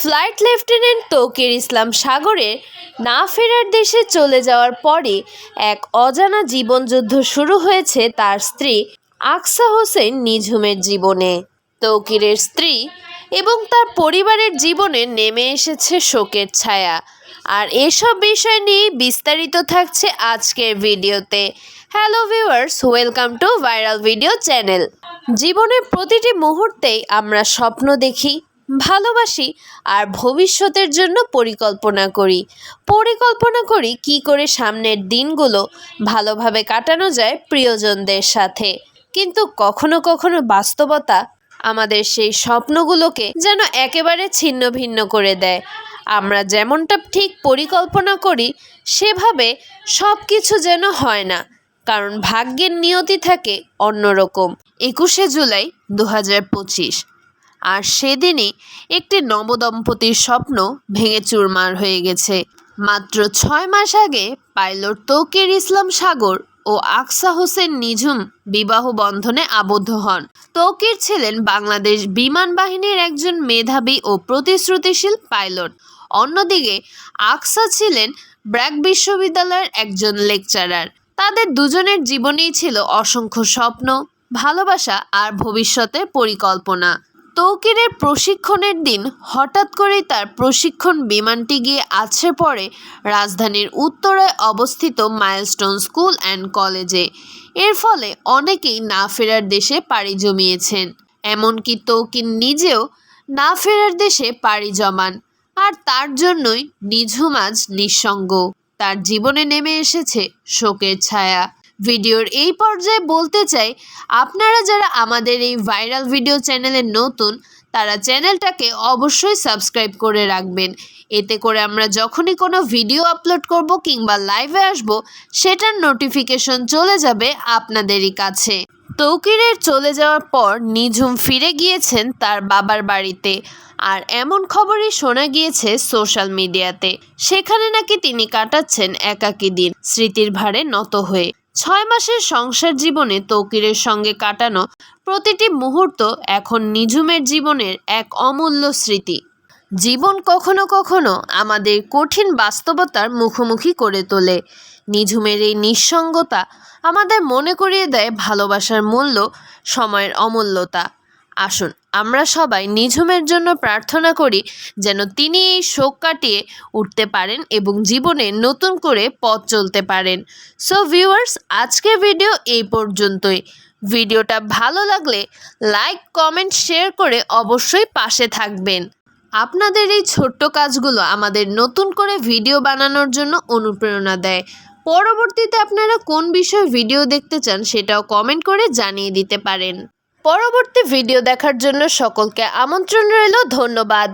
Flight lieutenant Tauqir ইসলাম সাগরের না ফেরার দেশে চলে যাওয়ার পরে এক অজানা জীবনযুদ্ধ শুরু হয়েছে তার স্ত্রী আকসা হোসেন নিঝুমের জীবনে। তৌকিরের স্ত্রী এবং তার পরিবারের জীবনে নেমে এসেছে শোকের ছায়া। আর এসব বিষয় নিয়ে বিস্তারিত থাকছে আজকের ভিডিওতে। Hello viewers, welcome to viral video channel. জীবনের প্রতিটি মুহূর্তেই আমরা স্বপ্ন দেখি ভালোবাসি আর ভবিষ্যতের জন্য পরিকল্পনা করি। পরিকল্পনা করি কি করে সামনের দিনগুলো ভালোভাবে কাটানো যায় প্রিয়জনদের সাথে। কিন্তু কখনো কখনো বাস্তবতা আমাদের সেই স্বপ্নগুলোকে যেন একেবারে ছিন্ন ভিন্ন করে দেয়। আমরা যেমনটা ঠিক পরিকল্পনা করি, সেভাবে সব কিছু যেন হয় না, কারণ ভাগ্যের নিয়তি থাকে অন্যরকম। একুশে জুলাই দু হাজার পঁচিশ। আর সেদিনই একটি নবদম্পতির স্বপ্ন ভেঙে চুরমার হয়ে গেছে। মাত্র ছয় মাস আগে পাইলট তৌকির ইসলাম সাগর ও আকসা হোসেন নিঝুম বিবাহ বন্ধনে আবদ্ধ হন। তৌকির ছিলেন বাংলাদেশ বিমান বাহিনীর একজন মেধাবী ও প্রতিশ্রুতিশীল পাইলট। অন্যদিকে, আকসা ছিলেন ব্র্যাক বিশ্ববিদ্যালয়ের একজন লেকচারার। তাদের দুজনের জীবনেই ছিল অসংখ্য স্বপ্ন, ভালোবাসা আর ভবিষ্যতের পরিকল্পনা। তৌকিরের প্রশিক্ষণের দিন হঠাৎ করেই তার প্রশিক্ষণ বিমানটি গিয়ে আছে পড়ে রাজধানীর উত্তরায় অবস্থিত মাইলস্টোন স্কুল অ্যান্ড কলেজে। এর ফলে অনেকেই না ফেরার দেশে পাড়ি জমিয়েছেন। এমনকি তৌকির নিজেও না ফেরার দেশে পাড়ি জমান। আর তার জন্যই নিঝুম আজ নিঃসঙ্গ। তার জীবনে নেমে এসেছে শোকের ছায়া। ভিডিওর এই পর্যায়ে বলতে চাই, আপনারা যারা আমাদের এই ভাইরাল ভিডিও চ্যানেলে নতুন, তারা চ্যানেলটাকে অবশ্যই সাবস্ক্রাইব করে রাখবেন। এতে করে আমরা যখনই কোনো ভিডিও আপলোড করব কিংবা লাইভে আসব, সেটার নোটিফিকেশন চলে যাবে আপনাদেরই কাছে। তৌকিরের চলে যাওয়ার পর নিঝুম ফিরে গিয়েছেন তার বাবার বাড়িতে আর এমন খবরই শোনা গিয়েছে সোশ্যাল মিডিয়াতে। সেখানে নাকি তিনি কাটাচ্ছেন একাকী দিন, স্মৃতির ভারে নত হয়ে। ছয় মাসের সংসার জীবনে তৌকিরের সঙ্গে কাটানো প্রতিটি মুহূর্ত এখন নিঝুমের জীবনের এক অমূল্য স্মৃতি। জীবন কখনো কখনো আমাদের কঠিন বাস্তবতার মুখোমুখি করে তোলে। নিঝুমের এই নিঃসঙ্গতা আমাদের মনে করিয়ে দেয় ভালোবাসার মূল্য, সময়ের অমূল্যতা। আসুন আমরা সবাই নিঝুমের জন্য প্রার্থনা করি যেন তিনি এই শোক কাটিয়ে উঠতে পারেন এবং জীবনে নতুন করে পথ চলতে পারেন। সো ভিউয়ার্স আজকের ভিডিও এই পর্যন্তই। ভিডিওটা ভালো লাগলে লাইক কমেন্ট শেয়ার করে অবশ্যই পাশে থাকবেন। আপনাদের এই ছোট্ট কাজগুলো আমাদের নতুন করে ভিডিও বানানোর জন্য অনুপ্রেরণা দেয়। পরবর্তীতে আপনারা কোন বিষয়ে ভিডিও দেখতে চান সেটাও কমেন্ট করে জানিয়ে দিতে পারেন। পরবর্তী ভিডিও দেখার জন্য সকলকে আমন্ত্রণ রইল ধন্যবাদ।